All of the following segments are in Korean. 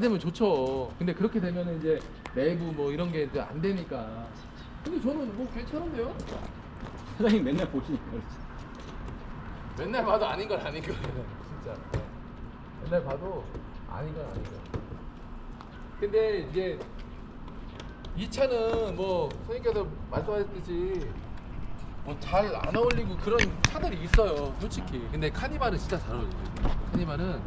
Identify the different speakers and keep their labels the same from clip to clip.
Speaker 1: 이쁘게 만들면 좋죠. 근데 그렇게 되면 이제 내부 뭐 이런 게 이제 안 되니까. 근데 저는 뭐 괜찮은데요?
Speaker 2: 사장님 맨날 보시니까 그렇지.
Speaker 1: 맨날 봐도 아닌 건 아닌 거예요. 진짜. 네. 맨날 봐도 아닌 건 아닌 거예요. 근데 이제 이 차는 뭐 선생님께서 말씀하셨듯이 뭐 잘 안 어울리고 그런 차들이 있어요, 솔직히. 근데 카니발은 진짜 잘 어울려요. 카니발은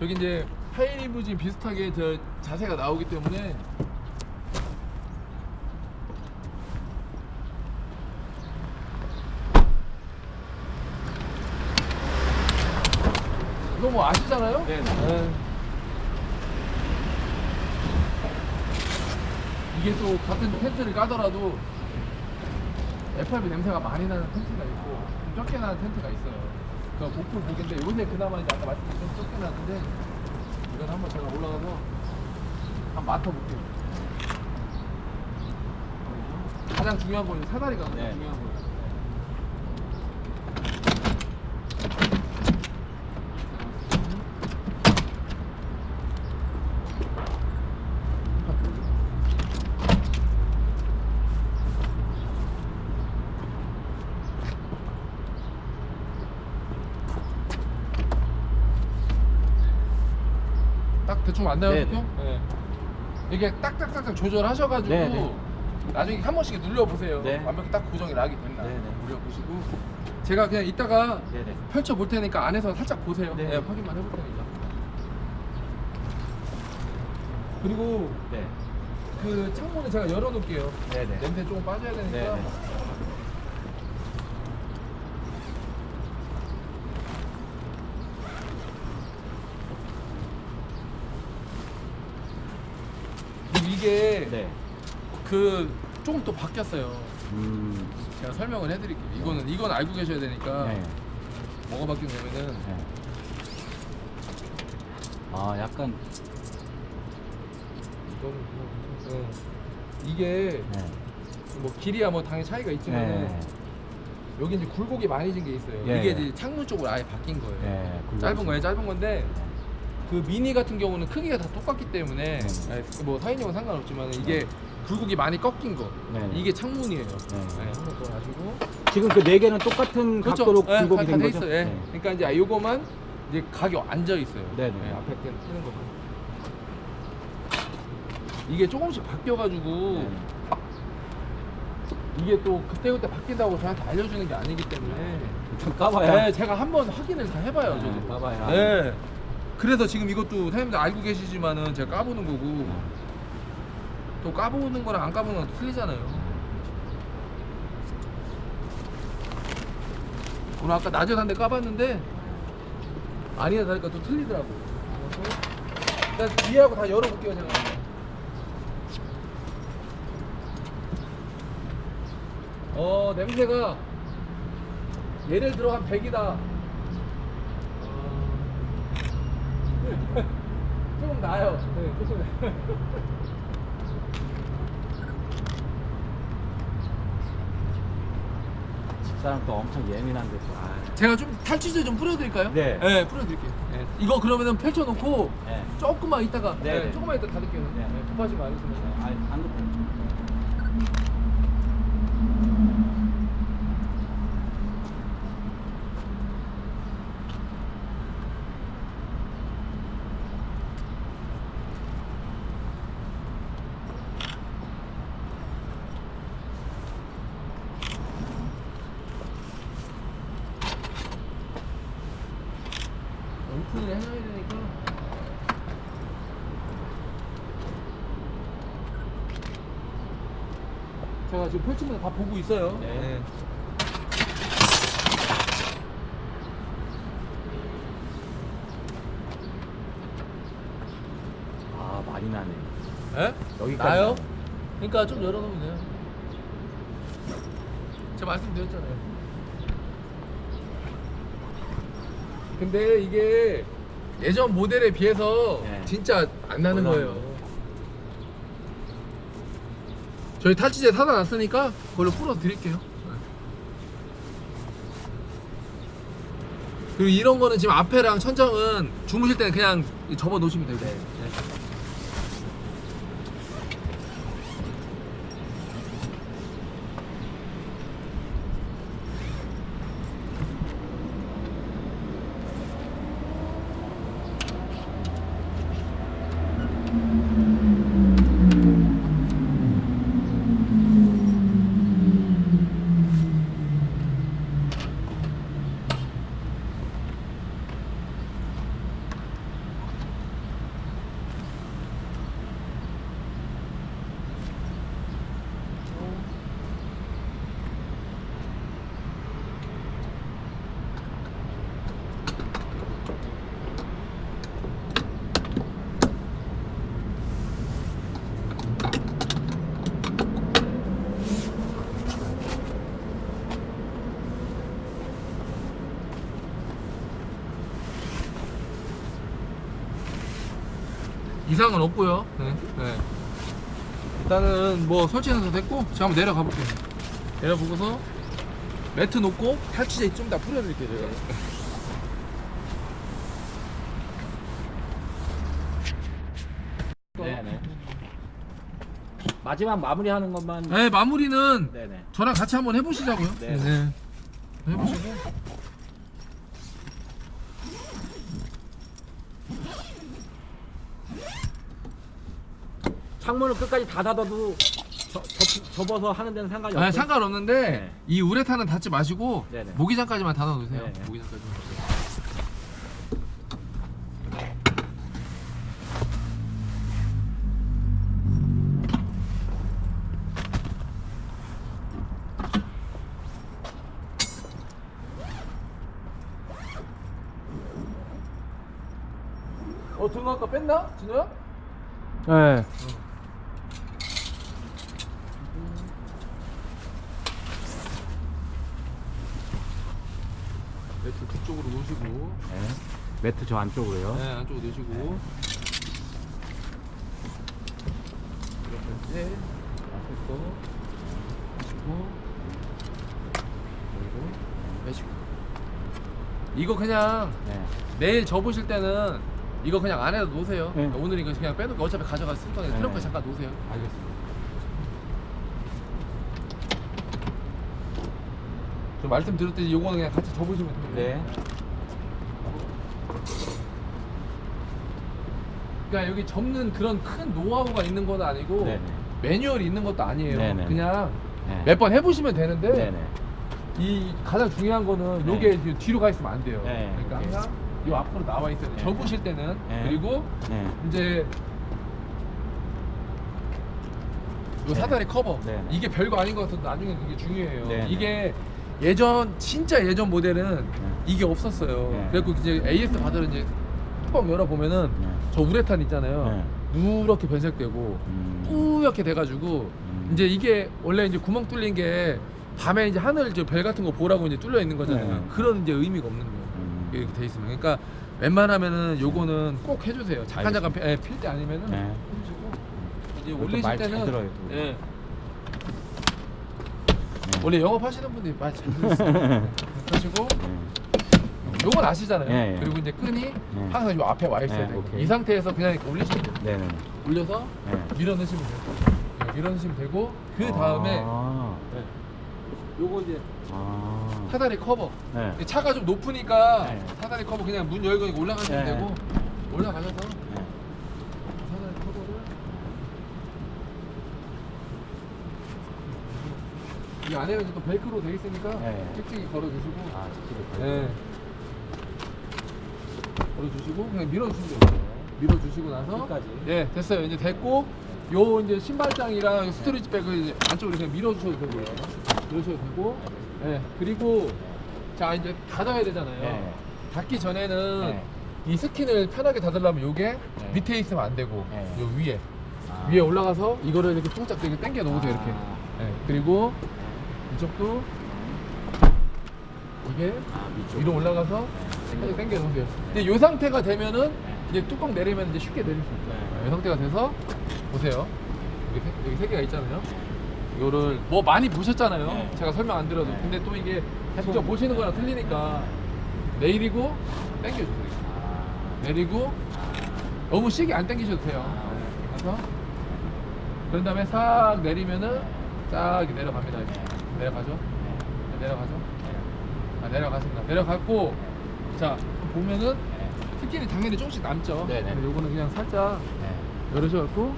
Speaker 1: 저기 이제 하이리무진 비슷하게 저 자세가 나오기 때문에 이거 뭐 아시잖아요?
Speaker 2: 네.
Speaker 1: 네. 이게 또 같은 텐트를 까더라도 FRB 냄새가 많이 나는 텐트가 있고 좀 적게 나는 텐트가 있어요. 그 보풀 보기인데 요새 그나마 이제 아까 말씀드린 좀 적게 나는데 이건 한번 제가 올라가서 한번 맡아볼게요. 가장 중요한 건 사다리가 가장
Speaker 2: 네.
Speaker 1: 중요한 거예요. 딱 대충 맞나요,
Speaker 2: 네,
Speaker 1: 네, 네. 이게 딱딱딱딱 조절하셔가지고
Speaker 2: 네, 네.
Speaker 1: 나중에 한 번씩 눌러보세요.
Speaker 2: 네.
Speaker 1: 완벽히 딱 고정이 락이 됐나
Speaker 2: 네, 네.
Speaker 1: 눌러보시고 제가 그냥 이따가
Speaker 2: 네네.
Speaker 1: 펼쳐 볼 테니까 안에서 살짝 보세요.
Speaker 2: 네.
Speaker 1: 네, 확인만 해볼 테니까. 그리고
Speaker 2: 네.
Speaker 1: 그 창문을 제가 열어놓을게요.
Speaker 2: 네네.
Speaker 1: 냄새 조금 빠져야 되니까.
Speaker 2: 네네.
Speaker 1: 그리고 이게
Speaker 2: 네.
Speaker 1: 그 조금 또 바뀌었어요.
Speaker 2: 음.
Speaker 1: 제가 설명을 해드릴게요. 이거는 이건 알고 계셔야 되니까
Speaker 2: 네.
Speaker 1: 뭐가 바뀌냐면은
Speaker 2: 네. 아 약간
Speaker 1: 이거는 뭐, 어, 이게
Speaker 2: 네.
Speaker 1: 뭐 길이야 뭐 당연히 차이가 있지만은
Speaker 2: 네.
Speaker 1: 여기 이제 굴곡이 많이 진 게 있어요.
Speaker 2: 예.
Speaker 1: 이게 이제 창문 쪽으로 아예 바뀐 거예요.
Speaker 2: 네. 굴곡이
Speaker 1: 짧은 거예요, 짧은 건데
Speaker 2: 네.
Speaker 1: 그 미니 같은 경우는 크기가 다 똑같기 때문에
Speaker 2: 네.
Speaker 1: 예, 뭐 사인형은 상관없지만 이게 굴곡이 많이 꺾인 거
Speaker 2: 네.
Speaker 1: 이게 창문이에요.
Speaker 2: 네.
Speaker 1: 네, 한번 더 가지고
Speaker 2: 지금 그 네 개는 똑같은 각도로
Speaker 1: 예,
Speaker 2: 굴곡이
Speaker 1: 다- 된다
Speaker 2: 거죠?
Speaker 1: 있어요. 예.
Speaker 2: 네.
Speaker 1: 그러니까 이제 요거만 이제 각이 앉아 있어요.
Speaker 2: 네 네.
Speaker 1: 예, 앞에 게 뜨는 거. 이게 조금씩 바뀌어가지고
Speaker 2: 네.
Speaker 1: 이게 또 그때그때 바뀐다고 저한테 알려주는 게 아니기 때문에
Speaker 2: 좀 까봐야.
Speaker 1: 네, 제가 한번 확인을 다 해봐요.
Speaker 2: 네,
Speaker 1: 저도.
Speaker 2: 까봐야.
Speaker 1: 네. 그래서 지금 이것도 사장님들 알고 계시지만은 제가 까보는 거고
Speaker 2: 네.
Speaker 1: 또 까보는 거랑 안 까보는 거랑 또 틀리잖아요. 오늘 아까 낮에 산데 까봤는데 아니나 다를까 또 틀리더라고. 일단 뒤하고 다 열어볼게요 제가. 어 냄새가 예를 들어 한 100이다. 조금 나요. 네, 조금.
Speaker 2: 집 사람 또 엄청 예민한데 또. 아.
Speaker 1: 제가 좀 탈취제 좀 뿌려드릴까요?
Speaker 2: 네.
Speaker 1: 뿌려드릴게요. 네. 이거 그러면은 펼쳐놓고
Speaker 2: 네.
Speaker 1: 조금만 이따가
Speaker 2: 네,
Speaker 1: 네,
Speaker 2: 네.
Speaker 1: 조금만 이따 닫을게요.
Speaker 2: 네.
Speaker 1: 네. 급하지 마시면.
Speaker 2: 아, 안 급해.
Speaker 1: 오픈을 해놔야 되니까. 제가 지금 펼치면서 다 보고 있어요.
Speaker 2: 네. 아 많이 나네.
Speaker 1: 예?
Speaker 2: 여기까지
Speaker 1: 나요?
Speaker 2: 나네.
Speaker 1: 그러니까 좀 열어놓으면 돼요. 제가 말씀드렸잖아요. 근데 이게 예전 모델에 비해서
Speaker 2: 네.
Speaker 1: 진짜 안 나는 거예요. 저희 탈취제 사다 놨으니까 그걸로 풀어 드릴게요. 그리고 이런 거는 지금 앞에랑 천장은 주무실 때는 그냥 접어 놓으시면 되고.
Speaker 2: 네.
Speaker 1: 이상은 없고요. 네. 네. 일단은 뭐 설치는 다 됐고 제가 한번 내려가 볼게요. 내려보고서 매트 놓고 탈취제 좀 다 뿌려드릴게요. 제가.
Speaker 2: 네, 네. 마지막 마무리하는 것만.
Speaker 1: 네, 마무리는
Speaker 2: 네, 네.
Speaker 1: 저랑 같이 한번 해보시자고요.
Speaker 2: 네.
Speaker 1: 해보시고.
Speaker 2: 창문을 끝까지 다 닫아도 저, 접, 접어서 하는 데는 상관이 없어요.
Speaker 1: 아, 상관없는데
Speaker 2: 네.
Speaker 1: 이 우레탄은 닫지 마시고
Speaker 2: 네네.
Speaker 1: 모기장까지만 닫아 놓으세요.
Speaker 2: 네네.
Speaker 1: 모기장까지만. 어 등어 아까 뺐나? 진호야?
Speaker 2: 네.
Speaker 1: 매트 뒤쪽으로 놓으시고
Speaker 2: 네. 매트 저 안쪽으로요.
Speaker 1: 네, 안쪽으로 넣으시고. 이렇게 앞에 거 하시고 그리고 빼시고. 이거 그냥
Speaker 2: 네.
Speaker 1: 내일 접으실 때는 이거 그냥 안에다 놓으세요.
Speaker 2: 네.
Speaker 1: 오늘 이거 그냥 빼놓고 어차피 가져갔을 거니까
Speaker 2: 네.
Speaker 1: 트렁크에 잠깐 놓으세요.
Speaker 2: 알겠습니다.
Speaker 1: 저 말씀드렸듯이 요거는 그냥 같이 접으시면 돼요.
Speaker 2: 네.
Speaker 1: 그러니까 여기 접는 그런 큰 노하우가 있는 건 아니고
Speaker 2: 네네.
Speaker 1: 매뉴얼이 있는 것도 아니에요.
Speaker 2: 네네.
Speaker 1: 그냥
Speaker 2: 네.
Speaker 1: 몇 번 해보시면 되는데
Speaker 2: 네네.
Speaker 1: 이 가장 중요한 거는
Speaker 2: 네.
Speaker 1: 요게 뒤- 뒤로 가 있으면 안 돼요.
Speaker 2: 네.
Speaker 1: 그러니까 항상 요 앞으로 나와 있어야 돼요.
Speaker 2: 네.
Speaker 1: 접으실 때는
Speaker 2: 네.
Speaker 1: 그리고
Speaker 2: 네.
Speaker 1: 이제 요
Speaker 2: 네.
Speaker 1: 사다리 커버
Speaker 2: 네.
Speaker 1: 이게 별거 아닌 것 같아도 나중에 그게 중요해요.
Speaker 2: 네.
Speaker 1: 이게 예전 진짜 예전 모델은 이게 없었어요.
Speaker 2: 네.
Speaker 1: 그래갖고 이제 AS 바들은 이제 뚜껑 열어 보면은
Speaker 2: 네.
Speaker 1: 저 우레탄 있잖아요. 누렇게 변색되고
Speaker 2: 음.
Speaker 1: 뿌옇게 돼가지고
Speaker 2: 음.
Speaker 1: 이제 이게 원래 이제 구멍 뚫린 게 밤에 이제 하늘 이제 별 같은 거 보라고 이제 뚫려 있는 거잖아요.
Speaker 2: 네.
Speaker 1: 그런 이제 의미가 없는 거예요.
Speaker 2: 음.
Speaker 1: 이렇게 돼 있으면. 그러니까 웬만하면은 요거는 꼭 해주세요. 잠깐 잠깐. 필 때 아니면은
Speaker 2: 네.
Speaker 1: 해주시고 이제 올리실 때는
Speaker 2: 들어요, 또.
Speaker 1: 예.
Speaker 2: 네.
Speaker 1: 원래 영업하시는 분들이 말 잘 들으세요. 하시고
Speaker 2: 네.
Speaker 1: 요건 아시잖아요.
Speaker 2: 예, 예.
Speaker 1: 그리고 이제 끈이 항상 요 앞에 와 있어야
Speaker 2: 네,
Speaker 1: 돼요.
Speaker 2: 오케이.
Speaker 1: 이 상태에서 그냥 이렇게 올리시면 돼요.
Speaker 2: 네네.
Speaker 1: 올려서
Speaker 2: 네.
Speaker 1: 밀어 넣으시면 돼요. 네, 밀어 넣으시면 되고 그 다음에
Speaker 2: 아.
Speaker 1: 네. 요거 이제
Speaker 2: 아.
Speaker 1: 사다리 커버.
Speaker 2: 네.
Speaker 1: 차가 좀 높으니까
Speaker 2: 네.
Speaker 1: 사다리 커버 그냥 문 열고 올라가시면
Speaker 2: 네.
Speaker 1: 되고 올라가셔서
Speaker 2: 네.
Speaker 1: 사다리 커버를 이 안에는 이제 또 벨크로 돼 있으니까
Speaker 2: 네.
Speaker 1: 찍찍이 걸어 주시고
Speaker 2: 아, 직접
Speaker 1: 네. 걸어주시고 그냥 밀어주시면 돼요. 밀어주시고 나서
Speaker 2: 끝까지.
Speaker 1: 네 됐어요. 이제 됐고 요 이제 신발장이랑 스토리지 백을 이제 안쪽으로 그냥 밀어주셔도 되고요. 밀으셔도 되고 네 그리고 자 이제 닫아야 되잖아요.
Speaker 2: 네.
Speaker 1: 닫기 전에는
Speaker 2: 네.
Speaker 1: 이 스킨을 편하게 닫으려면 요게
Speaker 2: 네.
Speaker 1: 밑에 있으면 안 되고
Speaker 2: 네.
Speaker 1: 요 위에
Speaker 2: 아.
Speaker 1: 위에 올라가서 이거를 이렇게 퉁짝 이렇게 당겨 놓으세요 이렇게.
Speaker 2: 아.
Speaker 1: 네. 그리고 이쪽도 이게
Speaker 2: 아.
Speaker 1: 위로 올라가서 살짝 당겨 놓으세요. 근데 이 상태가 되면은 이제 뚜껑 내리면 이제 쉽게 내릴 수 있어요.
Speaker 2: 네.
Speaker 1: 이 상태가 돼서 보세요. 여기 세, 여기 세 개가 있잖아요. 이거를 뭐 많이 보셨잖아요.
Speaker 2: 네.
Speaker 1: 제가 설명 안 드려도.
Speaker 2: 네.
Speaker 1: 근데 또 이게 직접 보시는 거랑 틀리니까 내리고 당겨주세요. 내리고 너무 세게 안 당기셔도 돼요. 그래서 그런 다음에 싹 내리면은 쫙 이렇게 내려갑니다. 이렇게. 내려가죠. 네, 내려가죠. 아, 내려갔습니다. 내려갔고 자 보면은 스킬이 당연히 조금씩 남죠.
Speaker 3: 네, 네.
Speaker 1: 근데 요거는 그냥 살짝
Speaker 3: 네.
Speaker 1: 열으셔갖고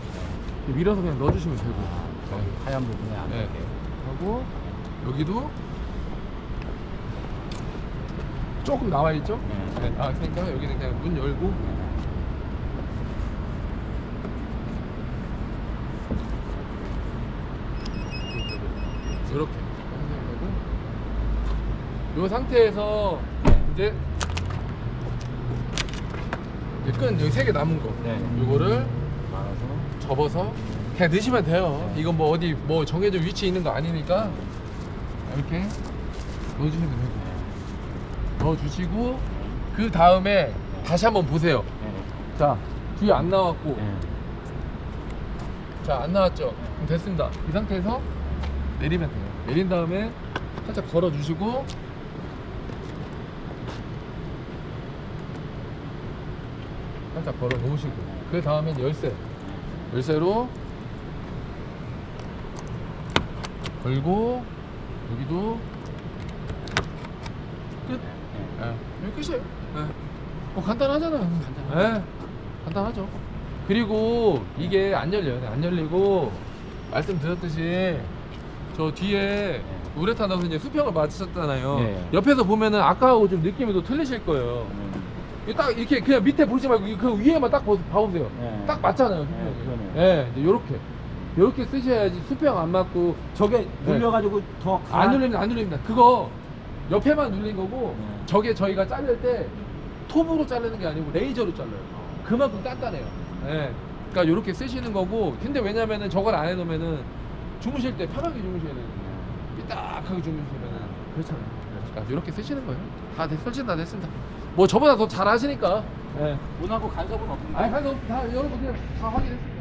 Speaker 1: 밀어서 그냥 넣어주시면 되고.
Speaker 3: 저기 하얀 부분에 안
Speaker 1: 네.
Speaker 3: 닿게.
Speaker 1: 하고 여기도 조금 나와 있죠?
Speaker 3: 네.
Speaker 1: 네, 나와 있으니까 여기는 그냥 문 열고 이렇게 이 상태에서 이제 이제 끈 여기 세 개 남은 거
Speaker 3: 네.
Speaker 1: 이거를
Speaker 3: 말아서.
Speaker 1: 접어서 그냥 넣으시면 돼요. 이건 뭐 어디 뭐 정해진 위치에 있는 거 아니니까 이렇게 넣어주시면 되고 넣어주시고 그 다음에 다시 한번 보세요.
Speaker 3: 네.
Speaker 1: 자 뒤에 안 나왔고
Speaker 3: 네.
Speaker 1: 자안 나왔죠? 그럼 됐습니다. 이 상태에서 내리면 돼요. 내린 다음에 살짝 걸어주시고 살짝 걸어 놓으시고 그 다음엔 열쇠 열쇠로 걸고 여기도 끝. 예. 여기 끝이에요. 예. 뭐 간단하잖아요. 예. 간단하죠. 그리고 이게 안 열려요. 네, 안 열리고 말씀드렸듯이 저 뒤에 우레탄 넣어서 이제 수평을 맞추셨잖아요.
Speaker 3: 예.
Speaker 1: 옆에서 보면은 아까하고 좀 느낌이 또 틀리실 거예요.
Speaker 3: 음.
Speaker 1: 딱 이렇게 그냥 밑에 보지 말고 이그 위에만 딱 보- 봐보세요.
Speaker 3: 네.
Speaker 1: 딱 맞잖아요.
Speaker 3: 네,
Speaker 1: 수평이.
Speaker 3: 그러네요.
Speaker 1: 예, 이제 요렇게. 요렇게 쓰셔야지 수평 안 맞고
Speaker 2: 저게
Speaker 1: 네.
Speaker 2: 눌려가지고
Speaker 1: 더안 눌립니다. 안 눌립니다. 그거 옆에만 눌린 거고
Speaker 3: 네.
Speaker 1: 저게 저희가 자를 때 톱으로 자르는 게 아니고 레이저로 잘라요. 그만큼 단단해요. 예. 그러니까 요렇게 쓰시는 거고 근데 왜냐면은 저걸 안 해놓으면은 주무실 때 편하게 주무셔야 되거든요. 삐딱하게 주무시면은 그렇잖아요. 그러니까 요렇게 쓰시는 거예요. 다 됐, 설치 다 됐습니다. 뭐 저보다 더 잘 하시니까. 예.
Speaker 3: 문하고 간섭은 없는데.
Speaker 1: 아니, 가서 다 여러분 그냥 다 확인했습니다.